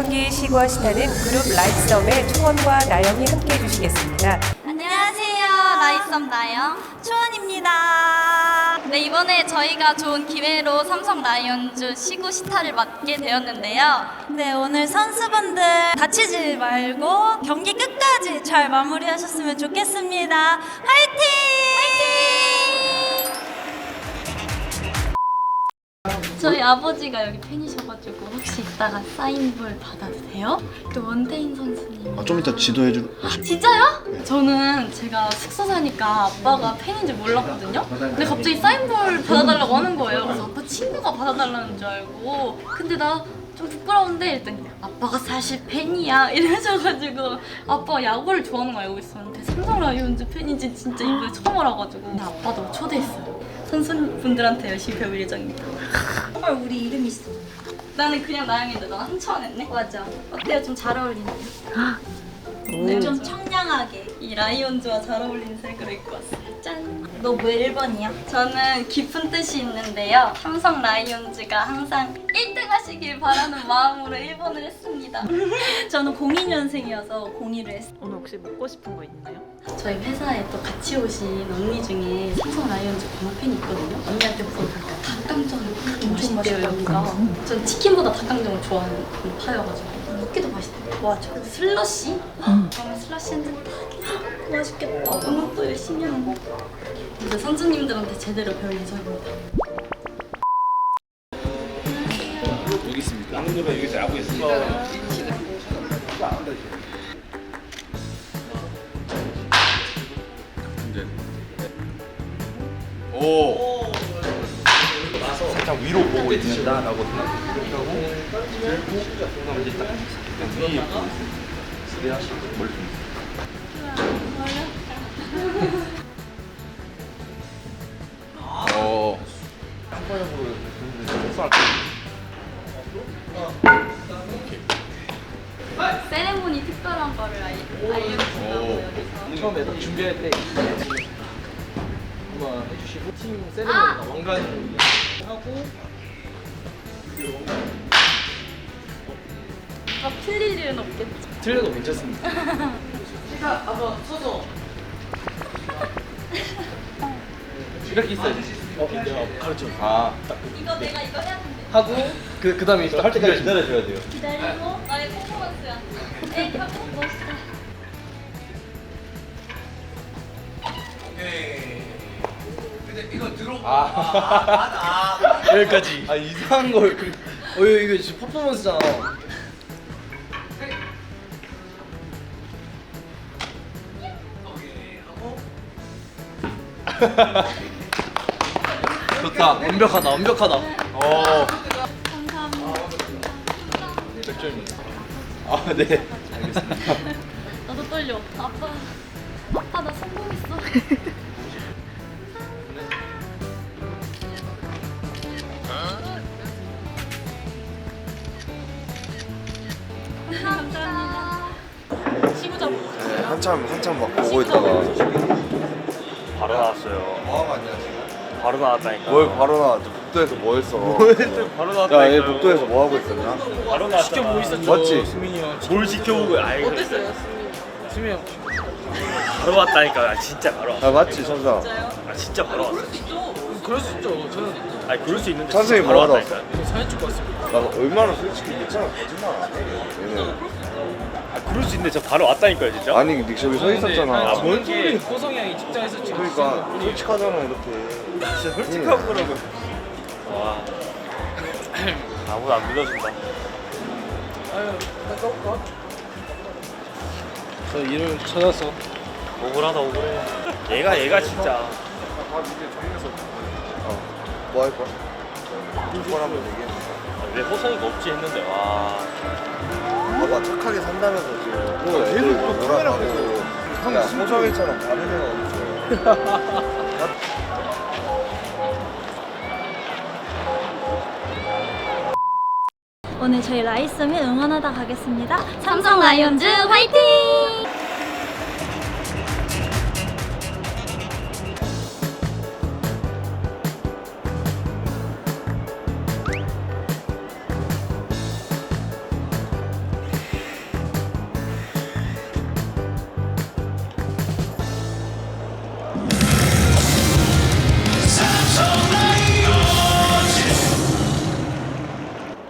경기 시구와 시타는 그룹 라이썸의 초원과 나영이 함께 해주시겠습니다. 안녕하세요. 라이썸 나영 초원입니다. 네, 이번에 저희가 좋은 기회로 삼성 라이온즈 시구 시타를 맡게 되었는데요. 네, 오늘 선수분들 다치지 말고 경기 끝까지 잘 마무리하셨으면 좋겠습니다. 화이팅! 저희 아버지가 여기 팬이셔가지고 혹시 이따가 사인볼 받아도 돼요? 또 원태인 선수님. 아, 좀 이따 지도해 줄. 진짜요? 저는 제가 숙소 사니까 아빠가 팬인지 몰랐거든요. 근데 갑자기 사인볼 받아달라고 하는 거예요. 그래서 아빠 친구가 받아달라는 줄 알고. 근데 나 좀 부끄러운데 일단 아빠가 사실 팬이야 이러셔가지고 아빠가 야구를 좋아하는 거 알고 있었는데 삼성 라이온즈 팬인지 진짜 이번에 처음 알아가지고 근데 아빠도 초대했어요. 선수분들한테 열심히 배울 예정입니다. 헐 우리 이름 있어. 나는 그냥 나영인데 너 한천 했네? 맞아. 어때요? 좀 잘 어울리네요. 네, 좀 청량하게 이 라이온즈와 잘 어울리는 색으로 입고 왔어요. 짠. 너 왜 1번이야? 저는 깊은 뜻이 있는데요. 삼성 라이온즈가 항상 1등 하시길 바라는 마음으로 1번을 했습니다. 저는 02년생이어서 02를 했어요. 오늘 혹시 묻고 싶은 거 있나요? 저희 회사에 또 같이 오신 언니 중에 삼성 라이온즈 광팬이 있거든요. 언니한테 물어보니까 닭강정이 엄청 맛있대요 여기가. 전 치킨보다 닭강정을 좋아하는 파여가지고 쿠키도 맛있대요. 맞아. 슬러시? 그러면 슬러시 한잔 딱. 맛있겠다. 오늘 또 열심히 하고. 이제 선수님들한테 제대로 배울 예정입니다. 여기 있습니다. 남들은 여기서 하고 있습니다. 이제 오. 살짝 위로 보고 있는다라고 생각하고 들고 그다음 이제 딱 수리하시고 멀리 어. 세레모니 특별한 거를 알- 알려주신다고. 여기서. 처음에 딱 준비할 때 한번 해주시고 팀 아! 세레머니나 왕관 하고 다 틀릴 일은 없겠죠. 틀려도 괜찮습니다. 시작 한번 서서 이렇게 있어야지. 어, 내가 가르쳐. 아. 이거 내가 이거 해야 된대. 하고 그 그다음에 이제 할 때까지 기다려줘야 돼요. 기다리고 나의 퍼포먼스야. 에이 하고 멋있다. 아, 여기까지. 아 이상한 걸. 그- 어 이거 이거 지금 퍼포먼스잖아. 좋다. 완벽하다. 완벽하다. 어. 감사합니다. 몇 점입니다. 아, 네. 알겠습니다. 나도 떨려. 아빠. 아빠 나 성공했어. 감사합니다. 시구점. 네, 한참 한참 막 보고 있다가 바로 나왔어요. 뭐하고 왔냐 지금? 바로 나왔다니까. 뭘 바로 나왔지? 복도에서 뭐 했어? 바로 야, 나왔다니까. 얘 복도에서 뭐 하고 있었냐? 바로 나왔잖아. 지켜보고 있었죠. 맞지? 수민이 형. 뭘 지켜보고 아이 어땠어요? 수민이 형. 바로 왔다니까. 아, 진짜 바로 왔어. 아 맞지 천사. 아 진짜 바로 왔어. 그럴 수 있죠. 저는 아니 그럴 수 있는데 선생님 진짜 바로 왔다니까. 사진 찍고 왔습니다. 나 얼마나 솔직히 괜찮아 거짓말 안 해. 얘는 아 그럴 수 있는데 저 바로 왔다니까요 진짜. 아니 니 저기 서 있었잖아. 아, 뭔 소리? 소리? 호성이 형이 직장에서 찍 그러니까 솔직하잖아 이렇게. 진짜 솔직한 거라고. 와. 아무도 안 믿어준다. 아유, 나까볼까? 저 일을 찾아서 억울하다 억울해. 얘가 얘가 진짜. 뭐 할 거야? 이걸 한번 얘기해. 아, 왜 호성이가 없지 했는데 와. 봐봐 착하게 산다면서 지금 또 애들 뭐라 가고 야 호성이처럼 다른 애가 어딨어 오늘 저희 라이썸이 응원하다 가겠습니다. 삼성 라이온즈 화이팅!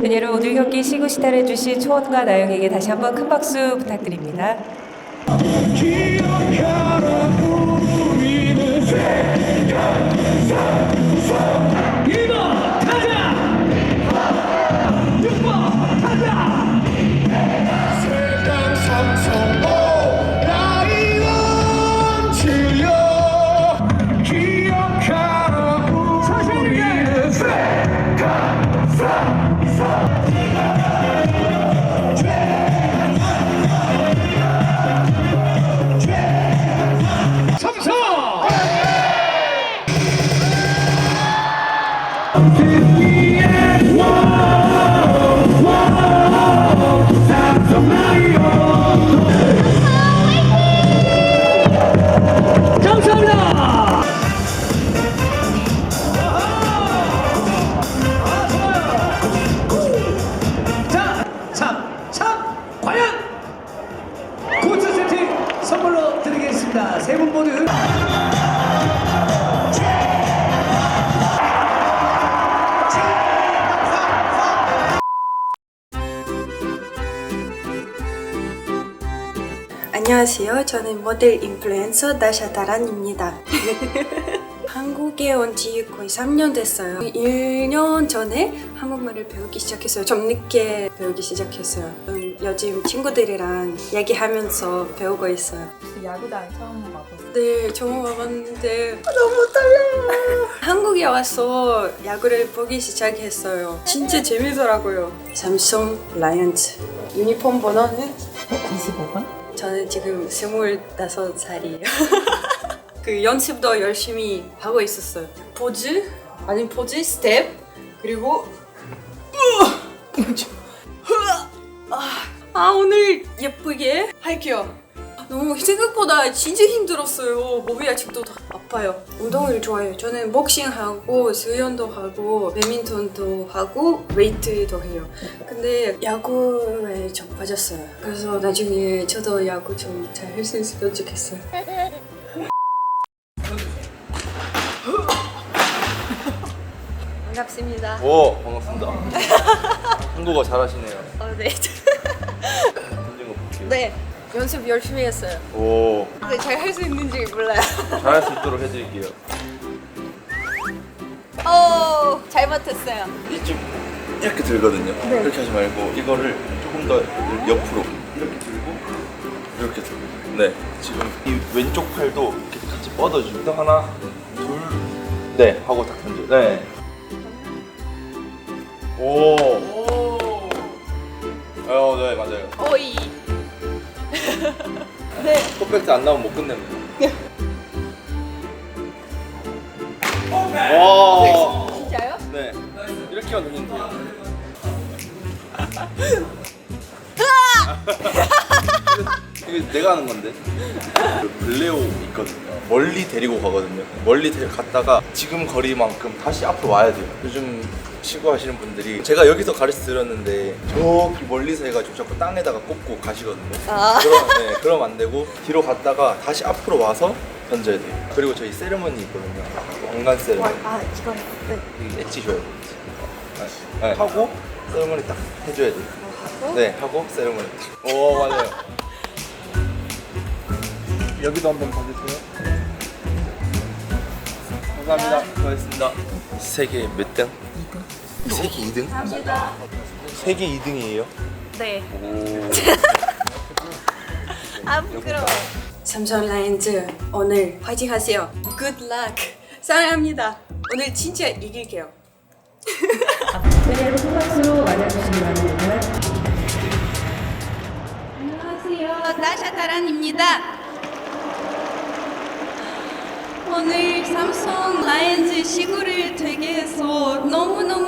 내년은 오늘 경기 시구 시달해주신 초원과 나영에게 다시 한번 큰 박수 부탁드립니다. 자, Keep 안녕하세요. 저는 모델 인플루엔서 나샤다란입니다. 한국에 온 지 거의 3년 됐어요. 1년 전에 한국말을 배우기 시작했어요. 좀 늦게 배우기 시작했어요. 음, 요즘 친구들이랑 얘기하면서 배우고 있어요. 야구단 처음 와보세요. 네, 처음 와봤는데 너무 떨려요. 한국에 와서 야구를 보기 시작했어요. 진짜 재밌더라고요. 삼성 라이언즈 유니폼 번호는 25번? 저는 지금 25살이에요. 그 연습도 열심히 하고 있었어요. 포즈, 아니 포즈, 스텝, 그리고 아, 아 오늘 예쁘게 할게요. 너무 생각보다 진짜 힘들었어요. 몸이 아직도 다 아파요. 운동을 좋아해요. 저는 복싱하고 수영도 하고 배민턴도 하고 웨이트도 해요. 근데 야구에 좀 빠졌어요. 그래서 나중에 저도 야구 좀 잘 할 수 있으면 좋겠어요. 반갑습니다. 오 반갑습니다. 한국어 잘하시네요. 어, 네. 던진 거 볼게요. 네. 연습 열심히 했어요. 오 근데 잘할수 있는지 몰라요. 잘할 수 있도록 해드릴게요. 오, 잘 맞췄어요. 이좀 이렇게 들거든요. 이렇게 하지 말고 이거를 조금 더 옆으로 이렇게 들고 이렇게 들고. 네 지금 이 왼쪽 팔도 이렇게 같이 뻗어줍니다. 하나 둘. 네 하고 딱 던져. 네. 오. 오. 어, 네 맞아요. 오이. 퍼펙트 안 나오면 못 끝냅니다. 와. 진짜요? 네. 이렇게만 돌리면 돼요. 이게 내가 하는 건데. 그 블레오 있거든요. 멀리 데리고 가거든요. 멀리 데리고 갔다가 지금 거리만큼 다시 앞으로 와야 돼요. 요즘 시구 하시는 분들이 제가 여기서 가르쳐 드렸는데 저기 멀리서 해가지고 자꾸 땅에다가 꽂고 가시거든요. 그럼, 네, 그럼 안 되고 뒤로 갔다가 다시 앞으로 와서 던져야 돼요. 그리고 저희 세레머니 있거든요. 왕관 세레머니. 아, 이거 네. 이 엣지 줘야 돼요. 네. 하고 세레머니 딱 해줘야 돼요. 하고 네, 하고 세레머니 딱. 오, 맞아요. 여기도 한번 봐주세요. 감사합니다. 수고하셨습니다. 세계 몇 등? 2등. 세계 2등? 감사합니다. 세계 2등이에요? 네. 오. 아 부끄러워. 삼성 라이온즈 오늘 화이팅 하세요. Good luck. 사랑합니다. 오늘 진짜 이길게요. 내년은 큰 박수로 맞아주시기 바랍니다. 안녕하세요. 나샤타란입니다. 오늘 삼성 라이온즈 시구를 되게 해서 너무너무.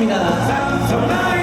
みだな